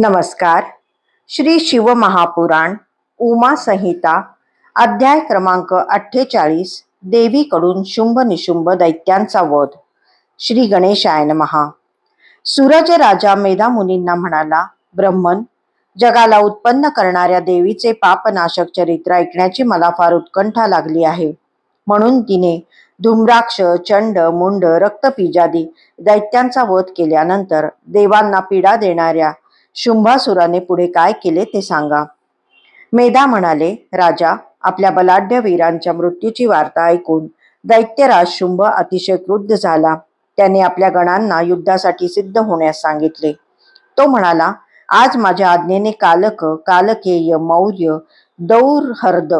नमस्कार. श्री शिवमहापुराण उमा संहिता अध्याय क्रमांक अठ्ठेचाळीस देवीकडून शुंभ निशुंभ दैत्यांचा वध. श्री गणेशाय महा सूरज राजा मेधा मुनींना म्हणाला ब्रह्मन जगाला उत्पन्न करणाऱ्या देवीचे पापनाशक चरित्र ऐकण्याची मला फार उत्कंठा लागली आहे. म्हणून तिने धुम्राक्ष चंड मुंड रक्तपीजादी दैत्यांचा वध केल्यानंतर देवांना पीडा देणाऱ्या शुंभासुराने पुढे काय केले ते सांगा. मेधा म्हणाले राजा आपल्या बलाढ्य वीरांच्या मृत्यूची वार्ता ऐकून दैत्यराज शुंभ अतिशय क्रुद्ध झाला. त्याने आपल्या गणांना युद्धासाठी सिद्ध होण्यास सांगितले. तो म्हणाला आज माझ्या आज्ञेने कालक कालकेय मौर्य दौरहर्द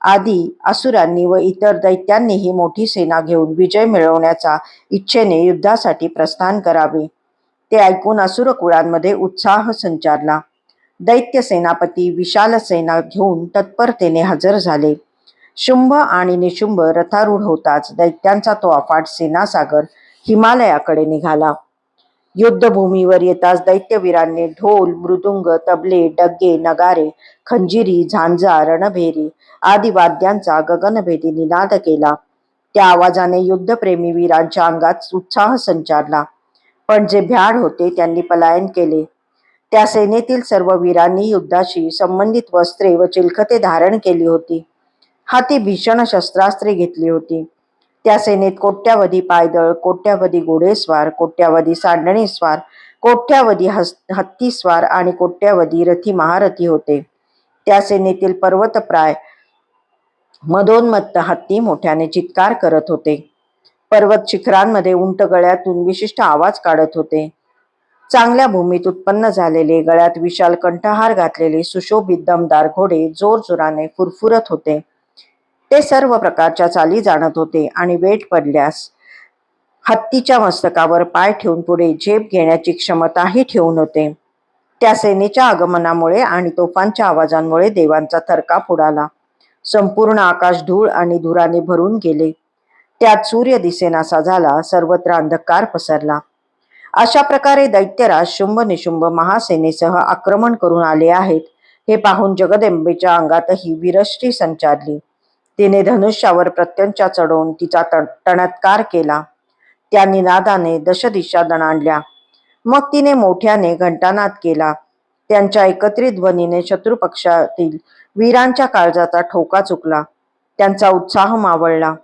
आदी असुरांनी व इतर दैत्यांनीही मोठी सेना घेऊन विजय मिळवण्याचा इच्छेने युद्धासाठी प्रस्थान करावे. ते ऐकून असुर कुळांमध्ये उत्साह संचारला. दैत्य सेनापती विशाल सेना घेऊन तत्परतेने हजर झाले. शुंभ आणि निशुंभ रथारूढ होताच दैत्यांचा तो अफाट सेनासागर हिमालयाकडे निघाला. युद्धभूमीवर येताच दैत्यवीरांनी ढोल मृदुंग तबले डग्गे नगारे खंजिरी झांजा रणभेरी आदी वाद्यांचा गगनभेदी निनाद केला. त्या आवाजाने युद्धप्रेमी वीरांच्या अंगात उत्साह संचारला. पण जे भ्याड होते त्यांनी पलायन केले. त्या सेनेतील सर्व वीरांनी युद्धाशी संबंधित वस्त्रे व चिलखते धारण केली होती. हाती भीषण शस्त्रास्त्रे घेतली होती. त्या सेनेत कोट्यावधी पायदळ कोट्यावधी घोडेस्वार कोट्यावधी सांडणीस्वार कोट्यावधी हस् हत्तीस्वार आणि कोट्यावधी रथी महारथी होते. त्या सेनेतील पर्वतप्राय मदोन्मत्त हत्ती मोठ्याने चित्कार करत होते. पर्वत शिखरांमध्ये उंट गळ्यातून विशिष्ट आवाज काढत होते. चांगल्या भूमीत उत्पन्न झालेले गळ्यात विशाल कंठहार घातलेले सुशोभित दमदार घोडे जोरजोराने फुरफुरत होते. ते सर्व प्रकारच्या चाली जाणत होते आणि वेट पडल्यास हत्तीच्या मस्तकावर पाय ठेवून पुढे झेप घेण्याची क्षमताही ठेवून होते. त्या सेनेच्या आगमनामुळे आणि तोफांच्या आवाजांमुळे देवांचा थरकाप उडाला. संपूर्ण आकाश धूळ आणि धुराने भरून गेले. त्यात सूर्य दिसेनासा झाला सर्वत्र अंधकार पसरला. अशा प्रकारे दैत्यराज शुंभ निशुंभ महासेनेसह आक्रमण करून आले आहेत. हे पाहून जगदंबेच्या अंगातही विरष्टी संचारली. तिने धनुष्यावर प्रत्यंचा चढवून तिचा तण- टणत्कार केला. त्या निनादाने दशदिशा दणाणल्या मग तिने मोठ्याने घंटानाद केला. त्यांच्या एकत्रित ध्वनीने शत्रुपक्षातील वीरांच्या काळजाचा ठोका चुकला. त्यांचा उत्साह मावळला.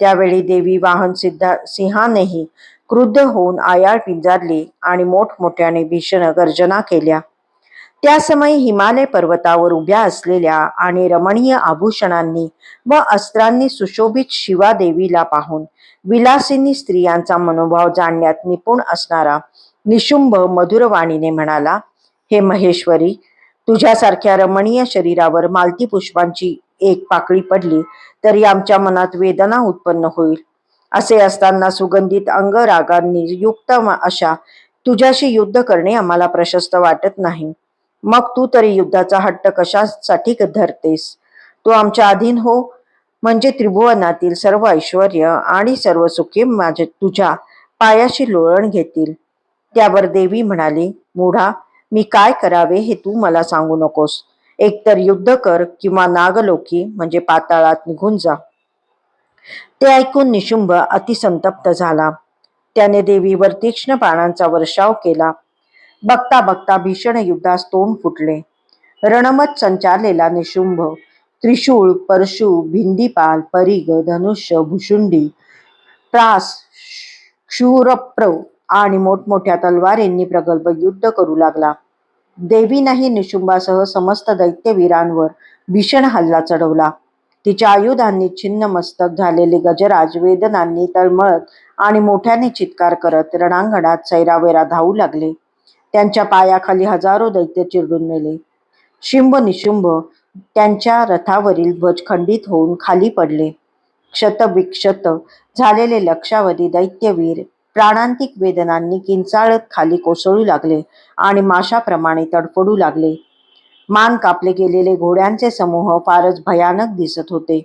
त्यावेळी देवी वाहन सिद्धा सिंहानेही क्रुद्ध होऊन आयाळ पिंजारली आणि मोठमोठ्याने भीषण गर्जना केल्या. त्या समयी हिमालय पर्वतावर उभ्या असलेल्या आणि रमणीय आभूषणांनी व अस्त्रांनी सुशोभित शिवा देवीला पाहून विलासिनी स्त्रियांचा मनोभाव जाणण्यात निपुण असणारा निशुंभ मधुरवाणीने म्हणाला हे महेश्वरी तुझ्यासारख्या रमणीय शरीरावर मालती पुष्पांची एक पाकळी पडली तरी आमच्या मनात वेदना उत्पन्न होईल. असे असताना सुगंधित अंगरागांनी युक्त अशा तुझ्याशी युद्ध करणे आम्हाला प्रशस्त वाटत नाही. मग तू तरी युद्धाचा हट्ट कशासाठी धरतेस? तू आमच्या अधीन हो. म्हणजे त्रिभुवनातील सर्व ऐश्वर आणि सर्व सुखे माझे तुझ्या पायाशी लोळण घेतील. त्यावर देवी म्हणाली मुढा मी काय करावे हे तू मला सांगू नकोस. एकतर युद्ध कर किंवा नागलोकी म्हणजे पाताळात निघून जा. ते ऐकून निशुंभ अतिसंतप्त झाला. त्याने देवीवर तीक्ष्ण बाणांचा वर्षाव केला. बघता बघता भीषण युद्धास तोंड फुटले. रणमत संचारलेला निशुंभ त्रिशूळ परशु भिंदीपाल परिग धनुष्य भुशुंडी त्रास क्षुरप्र आणि मोठमोठ्या तलवारींनी प्रगल्भ युद्ध करू लागला. देवीनंही निशुंबासह समस्त दैत्यवीरांवर भीषण हल्ला चढवला. तिच्या आयुधांनी छिन्न मस्तक झालेले गजराज वेदनांनी तळमळत आणि मोठ्याने चित्कार करत रणांगणात सैरावेरा धावू लागले. त्यांच्या पायाखाली हजारो दैत्य चिरडून मेले. शिंभ निशुंभ त्यांच्या रथावरील ध्वज खंडित होऊन खाली पडले. क्षतविक्षत झालेले लक्षावधी दैत्यवीर प्राणांतिक वेदनांनी किंचाळत खाली कोसळू लागले आणि माशाप्रमाणे तडफडू लागले. मान कापले गेलेले घोड्यांचे समूह फारच भयानक दिसत होते.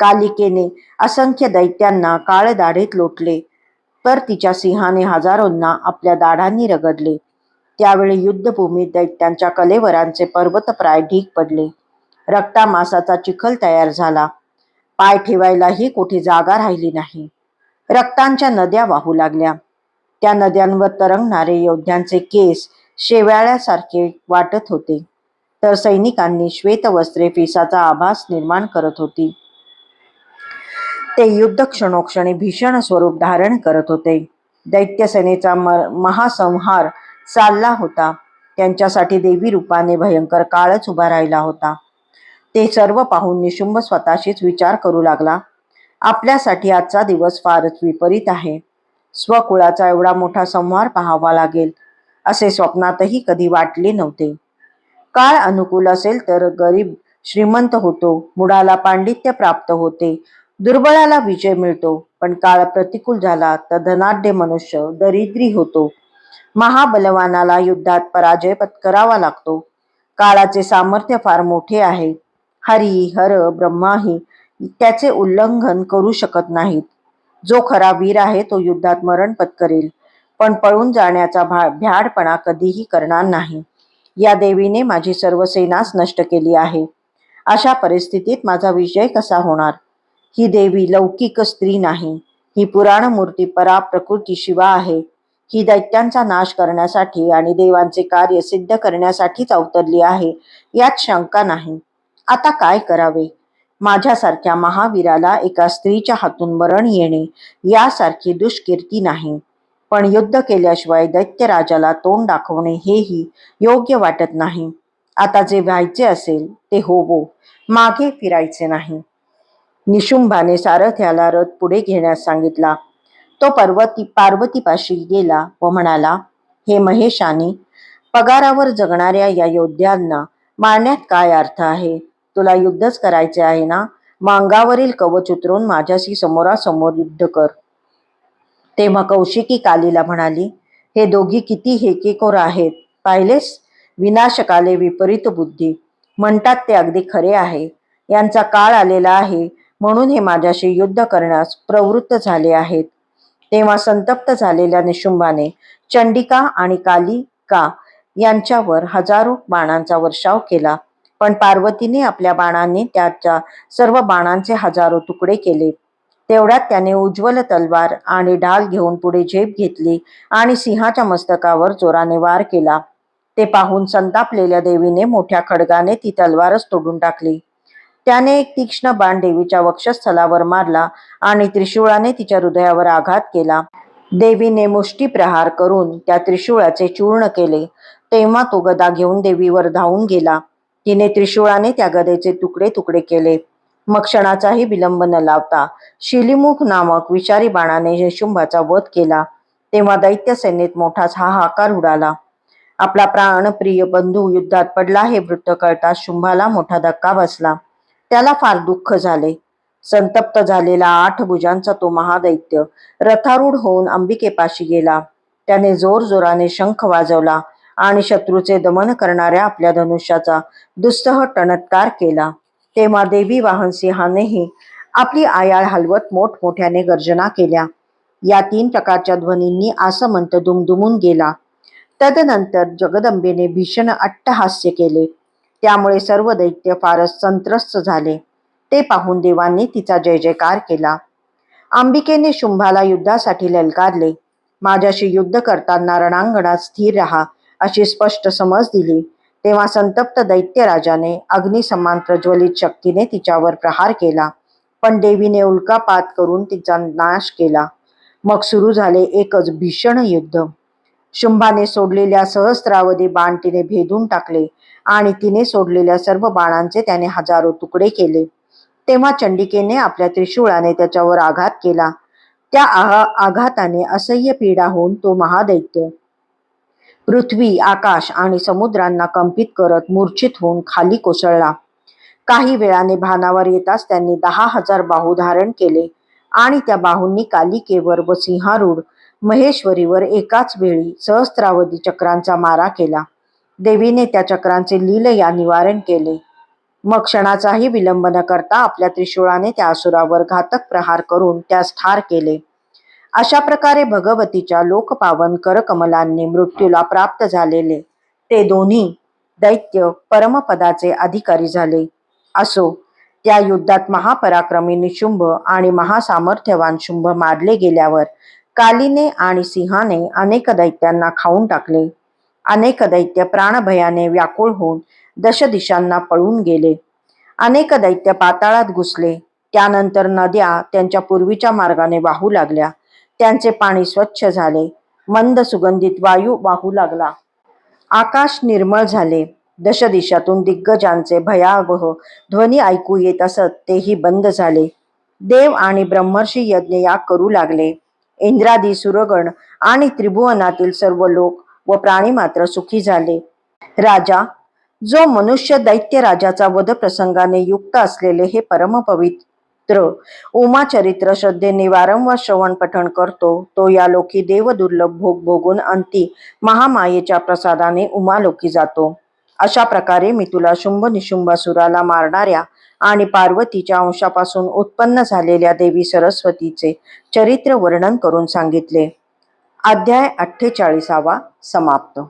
कालिकेने असंख्य दैत्यांना काळ दाढेत लोटले तर तिच्या सिंहाने हजारोंना आपल्या दाढांनी रगडले. त्यावेळी युद्धभूमीत दैत्यांच्या कलेवरांचे पर्वतप्राय ढीग पडले. रक्तामासाचा चिखल तयार झाला. पाय ठेवायलाही कुठे जागा राहिली नाही. रक्तांच्या नद्या वाहू लागल्या. त्या नद्यांवर तरंगणारे योद्ध्यांचे केस शेवाळ्यासारखे वाटत होते. तर सैनिकांनी श्वेतवस्त्रे फिसाचा आभास निर्माण करत होती. ते युद्ध क्षणोक्षणी भीषण स्वरूप धारण करत होते. दैत्यसेनेचा म- महासंहार चालला होता. त्यांच्यासाठी देवी रूपाने भयंकर काळच उभा राहिला होता. ते सर्व पाहून निशुंभ स्वतःशीच विचार करू लागला. आपल्यासाठी आजचा दिवस फारच विपरीत आहे. स्वकुळाचा एवढा मोठा संहार पाहावा लागेल असे स्वप्नातही कधी वाटले नव्हते. काळ अनुकूल असेल तर गरीब श्रीमंत होतो मुडाला पांडित्य प्राप्त होते दुर्बळाला विजय मिळतो पण काळ प्रतिकूल झाला तर धनाढ्य मनुष्य दरिद्री होतो. महाबलवानाला युद्धात पराजय पत्करावा लागतो. काळाचे सामर्थ्य फार मोठे आहे. हरी हर ब्रह्माही त्याचे उल्लंघन करू शकत नाहीत. जो खरा वीर आहे तो युद्धात मरण पत्करेल पण पळून जाण्याचा भा भ्याडपणा कधीही करणार नाही. या देवीने माझी सर्व सेनाच नष्ट केली आहे. अशा परिस्थितीत माझा विजय कसा होणार? ही देवी लौकिक स्त्री नाही. ही पुराण मूर्ती परा प्रकृती शिवा आहे. ही दैत्यांचा नाश करण्यासाठी आणि देवांचे कार्य सिद्ध करण्यासाठीच अवतरली आहे यात शंका नाही. आता काय करावे? माझ्यासारख्या महावीराला एका स्त्रीच्या हातून मरण येणे यासारखी दुष्कीर्ती नाही. पण युद्ध केल्याशिवाय दैत्यराजाला तोंड दाखवणे हेही योग्य वाटत नाही. आता जे व्हायचे असेल ते होवो मागे फिरायचे नाही. निशुंभाने सारथ्याला रथ पुढे घेण्यास सांगितला. तो पर्वती पार्वतीपाशी गेला व म्हणाला हे महेशाने पगारावर जगणाऱ्या या योद्ध्यांना मारण्यात काय अर्थ आहे? तुला युद्धच करायचे आहे ना? मांगावरील कवच उतरून माझ्याशी समोरासमोर युद्ध कर. तेव्हा कौशिकी कालीला म्हणाली हे दोघी किती हेकेकोर आहेत. पाहिलेस? विनाशकाले विपरीत बुद्धी. म्हणतात ते अगदी खरे आहे. यांचा काळ आलेला आहे. म्हणून हे माझ्याशी युद्ध करण्यास प्रवृत्त झाले आहेत. तेव्हा संतप्त झालेल्या निशुंभाने चंडिका आणि कालिका यांच्यावर हजारो बाणांचा वर्षाव केला. पण पार्वतीने आपल्या बाणांनी त्याच्या सर्व बाणांचे हजारो तुकडे केले. तेवढ्यात त्याने उज्ज्वल तलवार आणि ढाल घेऊन पुढे झेप घेतली आणि सिंहाच्या मस्तकावर जोराने वार केला. ते पाहून संतापलेल्या देवीने मोठ्या खडगाने ती तलवारच तोडून टाकली. त्याने एक तीक्ष्ण बाण देवीच्या वक्षस्थलावर मारला आणि त्रिशूळाने तिच्या हृदयावर आघात केला. देवीने मुष्टी प्रहार करून त्या त्रिशूळाचे चूर्ण केले. तेव्हा तो गदा घेऊन देवीवर धावून गेला. तिने त्रिशूळाने त्या गदेचे तुकडे तुकडे केले. मग क्षणाचाही विलंब न लावता शिलीमुख नामक विषारी बाणाने शुंभाचा वध केला. तेव्हा दैत्य सेनेत मोठाच हा हाकार उडाला. आपला प्राणप्रिय बंधू युद्धात पडला हे वृत्त कळता शुंभाला मोठा धक्का बसला. त्याला फार दुःख झाले. संतप्त झालेला आठ भुजांचा तो महादैत्य रथारूढ होऊन अंबिकेपाशी गेला. त्याने जोर जोराने शंख वाजवला. आणि शत्रूचे दमन करणाऱ्या आपल्या धनुष्याचा दुस्तह टणत्कार केला. तेव्हा देवी वाहन सिंहानेही आपली आयाळ हलवत मोठमोठ्याने गर्जना केल्या. या तीन प्रकारच्या ध्वनींनी आसमंत दुमदुमून गेला. तदनंतर जगदंबेने भीषण अट्टहास्य केले. त्यामुळे सर्व दैत्य फारच संत्रस्त झाले. ते पाहून देवांनी तिचा जय जयकार केला. अंबिकेने शुंभाला युद्धासाठी ललकारले. माझ्याशी युद्ध करताना रणांगणात स्थिर राहा. अशी स्पष्ट समज दिली. तेव्हा संतप्त दैत्यराजाने अग्निसमान प्रज्वलित शक्तीने तिच्यावर प्रहार केला. पण देवीने उल्कापात करून तिचा नाश केला. मग सुरू झाले एकच भीषण युद्ध. शुंभाने सोडलेल्या सहस्त्रावधी बाण तिने भेदून टाकले आणि तिने सोडलेल्या सर्व बाणांचे त्याने हजारो तुकडे केले. तेव्हा चंडिकेने आपल्या त्रिशूळाने त्याच्यावर आघात केला. त्या आघाताने असह्य पीडा होऊन तो महादैत्य पृथ्वी आकाश आणि समुद्रांना कंपित करत मूर्छित होऊन खाली कोसळला. काही वेळाने भानावर येताच त्यांनी दहा हजार बाहू धारण केले आणि त्या बाहूंनी कालिकेवर व सिंहारूढ महेश्वरीवर एकाच वेळी सहस्त्रावधी चक्रांचा मारा केला. देवीने त्या चक्रांचे लील या निवारण केले. मग क्षणाचाही विलंब न करता आपल्या त्रिशूळाने त्या असुरावर घातक प्रहार करून त्यास ठार केले. अशा प्रकारे भगवतीच्या लोकपावन करकमलांनी मृत्यूला प्राप्त झालेले. ते दोन्ही दैत्य परमपदाचे अधिकारी झाले. असो त्या युद्धात महापराक्रमी निशुंभ आणि महासामर्थ्यवान शुंभ मारले गेल्यावर कालीने आणि सिंहाने अनेक दैत्यांना खाऊन टाकले. अनेक दैत्य प्राणभयाने व्याकुळ होऊन दशदिशांना पळून गेले. अनेक दैत्य पाताळात घुसले. त्यानंतर नद्या त्यांच्या पूर्वीच्या मार्गाने वाहू लागल्या. त्यांचे पाणी स्वच्छ झाले. मंद सुगंधित वायू वाहू लागला. आकाश निर्मळ झाले. दशदिशातून दिग्गजांचे भयावह ध्वनी ऐकू येत असत तेही बंद झाले. देव आणि ब्रह्मर्षी यज्ञ या करू लागले. इंद्रादी सुरगण आणि त्रिभुवनातील सर्व लोक व प्राणी मात्र सुखी झाले. राजा जो मनुष्य दैत्य राजाचा वध प्रसंगाने युक्त असलेले हे परमपवित्र उमा चरित्र श्रद्धेने वारंवार श्रवण पठण करतो. तो या लोकी देवदुर्लभ भोग भोगून अंती महामायेच्या प्रसादाने उमालोकी जातो. अशा प्रकारे मी तुला शुंभ निशुंभासुराला मारणाऱ्या आणि पार्वतीच्या अंशापासून उत्पन्न झालेल्या देवी सरस्वतीचे चरित्र वर्णन करून सांगितले. अध्याय अठ्ठेचाळीसावा समाप्त.